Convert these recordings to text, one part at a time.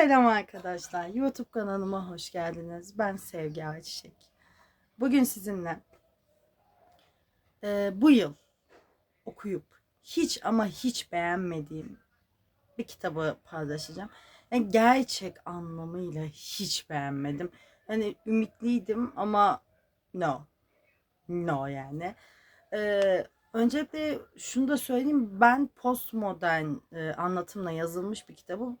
Selam arkadaşlar. YouTube kanalıma hoş geldiniz. Ben Sevgi Ayçiçek. Bugün sizinle e, bu yıl okuyup hiç ama hiç beğenmediğim bir kitabı paylaşacağım. Yani gerçek anlamıyla hiç beğenmedim. Hani ümitliydim ama no. No yani. Ee, öncelikle şunu da söyleyeyim. Ben postmodern e, anlatımla yazılmış bir kitabı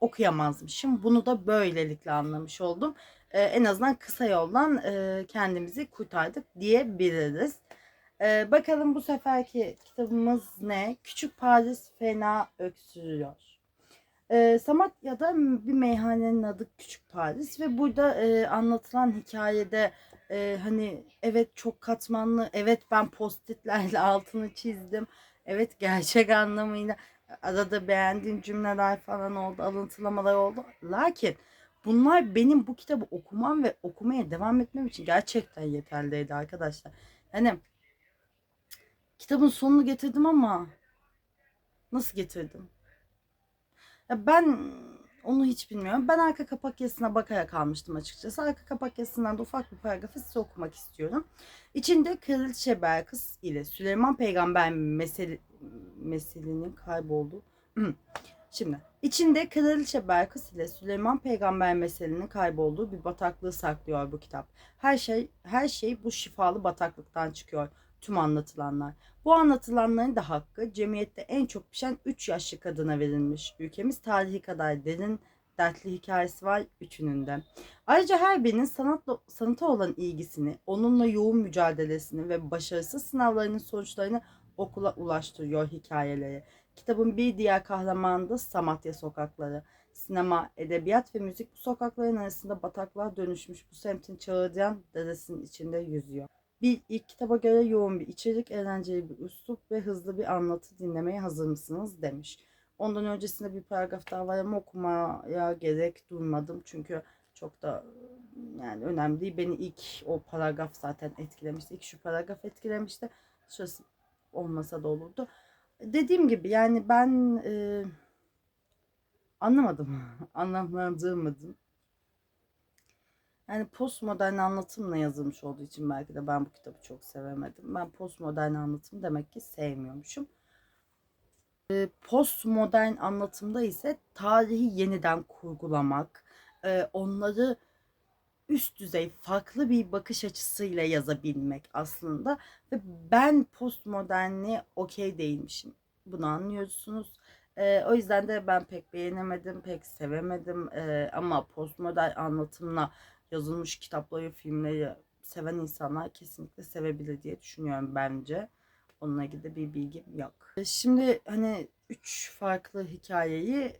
okuyamazmışım. Bunu da böylelikle anlamış oldum. Ee, en azından kısa yoldan e, kendimizi kurtardık diyebiliriz. Ee, bakalım bu seferki kitabımız ne? Küçük Paris fena öksürüyor. Ee, Samatya'da bir meyhanenin adı Küçük Paris ve burada e, anlatılan hikayede e, hani evet çok katmanlı, evet ben postitlerle altını çizdim, evet gerçek anlamıyla arada beğendiğim cümleler falan oldu, alıntılamalar oldu. Lakin bunlar benim bu kitabı okumam ve okumaya devam etmem için gerçekten yeterliydi arkadaşlar. Yani kitabın sonunu getirdim ama nasıl getirdim? Ya ben onu hiç bilmiyorum. Ben arka kapak yazısına bakarak almıştım açıkçası. Arka kapak yazısından da ufak bir paragrafı size okumak istiyorum. İçinde Kraliçe Belkıs ile Süleyman Peygamber mesele, meselinin kaybolduğu. Şimdi içinde Kraliçe Belkıs ile Süleyman Peygamber meselinin kaybolduğu bir bataklığı saklıyor bu kitap. Her şey her şey bu şifalı bataklıktan çıkıyor tüm anlatılanlar. Bu anlatılanların da hakkı cemiyette en çok pişen 3 yaşlı kadına verilmiş. Ülkemiz tarihi kadar derin dertli hikayesi var üçünün de. Ayrıca her birinin sanatla, sanata olan ilgisini, onunla yoğun mücadelesini ve başarısız sınavlarının sonuçlarını okula ulaştırıyor hikayeleri. Kitabın bir diğer kahramanı da Samatya sokakları. Sinema, edebiyat ve müzik bu sokakların arasında bataklığa dönüşmüş bu semtin çağırdayan dedesinin içinde yüzüyor. Bir ilk kitaba göre yoğun bir içerik, eğlenceli bir üslup ve hızlı bir anlatı dinlemeye hazır mısınız demiş. Ondan öncesinde bir paragraf daha var ama okumaya gerek duymadım. Çünkü çok da yani önemli değil. Beni ilk o paragraf zaten etkilemişti. İlk şu paragraf etkilemişti. Şurası olmasa da olurdu. Dediğim gibi yani ben e, anlamadım. Anlamlandırmadım. Yani postmodern anlatımla yazılmış olduğu için belki de ben bu kitabı çok sevemedim. Ben postmodern anlatım demek ki sevmiyormuşum. E, postmodern anlatımda ise tarihi yeniden kurgulamak, e, onları üst düzey farklı bir bakış açısıyla yazabilmek aslında ve ben postmodernliğe okey değilmişim. Bunu anlıyorsunuz. E, o yüzden de ben pek beğenemedim, pek sevemedim. E, ama postmodern anlatımla yazılmış kitapları, filmleri seven insanlar kesinlikle sevebilir diye düşünüyorum bence. Onunla ilgili bir bilgim yok. Şimdi hani üç farklı hikayeyi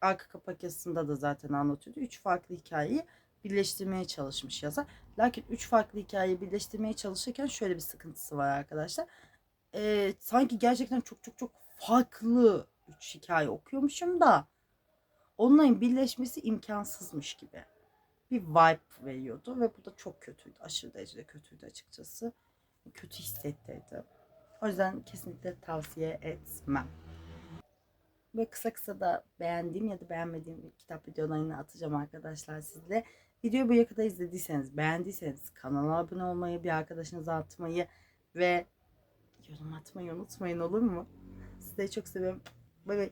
arka kapak yazısında da zaten anlatıyordu. Üç farklı hikayeyi birleştirmeye çalışmış yazar. Lakin üç farklı hikayeyi birleştirmeye çalışırken şöyle bir sıkıntısı var arkadaşlar. Ee, sanki gerçekten çok çok çok farklı üç hikaye okuyormuşum da onların birleşmesi imkansızmış gibi bir vibe veriyordu ve bu da çok kötüydü. Aşırı derecede kötüydü açıkçası. Kötü hissettirdi. O yüzden kesinlikle tavsiye etmem. Ve kısa kısa da beğendiğim ya da beğenmediğim kitap videolarını atacağım arkadaşlar sizle. Videoyu buraya kadar izlediyseniz, beğendiyseniz kanala abone olmayı, bir arkadaşınıza atmayı ve yorum atmayı unutmayın olur mu? Sizleri çok seviyorum. Bay bay.